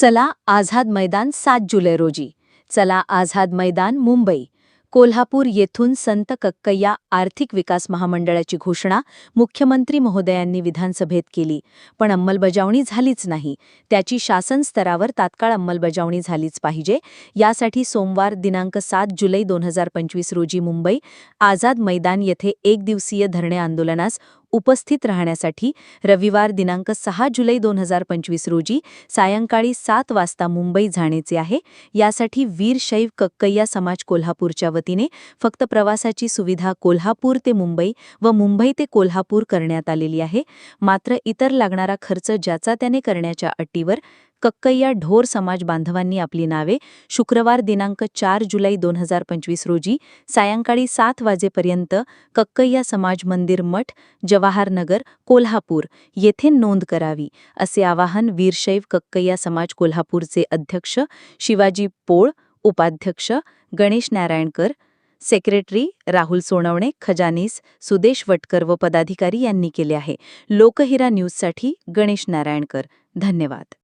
चला आझाद मैदान सात जुलै रोजी. चला आझाद मैदान मुंबई. कोल्हापूर येथून संत कक्कय्या आर्थिक विकास महामंडळाची घोषणा मुख्यमंत्री महोदयांनी विधानसभेत केली. पण अंमलबजावणी झालीच नाही. त्याची शासन स्तरावर तात्काळ अंमलबजावणी झालीच पाहिजे. यासाठी सोमवार दिनांक सात जुलै दोन हजार पंचवीस रोजी मुंबई आझाद मैदान येथे एक दिवसीय धरणे आंदोलनास उपस्थित राहण्यासाठी रविवार दिनांक सहा जुलै दोन हजार पंचवीस रोजी सायंकाळी सात वाजता मुंबई जाण्याचे आहे. यासाठी वीरशैव कक्कय्या समाज कोल्हापूरच्या वतीने फक्त प्रवासाची सुविधा कोल्हापूर ते मुंबई व मुंबई ते कोल्हापूर करण्यात आलेली आहे. मात्र इतर लागणारा खर्च ज्याचा त्याने करण्याच्या अटीवर कक्कय्या ढोर समाज बांधवांनी आपली नावे शुक्रवार दिनांक चार जुलै दोन हजार पंचवीस रोजी सायंकाळी सात वाजेपर्यंत कक्कय्या समाज मंदिर मठ जवाहरनगर कोल्हापूर येथे नोंद करावी असे आवाहन वीरशैव कक्कय्या समाज कोल्हापूरचे अध्यक्ष शिवाजी पोळ उपाध्यक्ष गणेश नारायणकर सेक्रेटरी राहुल सोनवणे खजानीस सुदेश वटकर व पदाधिकारी यांनी केले आहे. लोकहिरा न्यूजसाठी गणेश नारायणकर. धन्यवाद.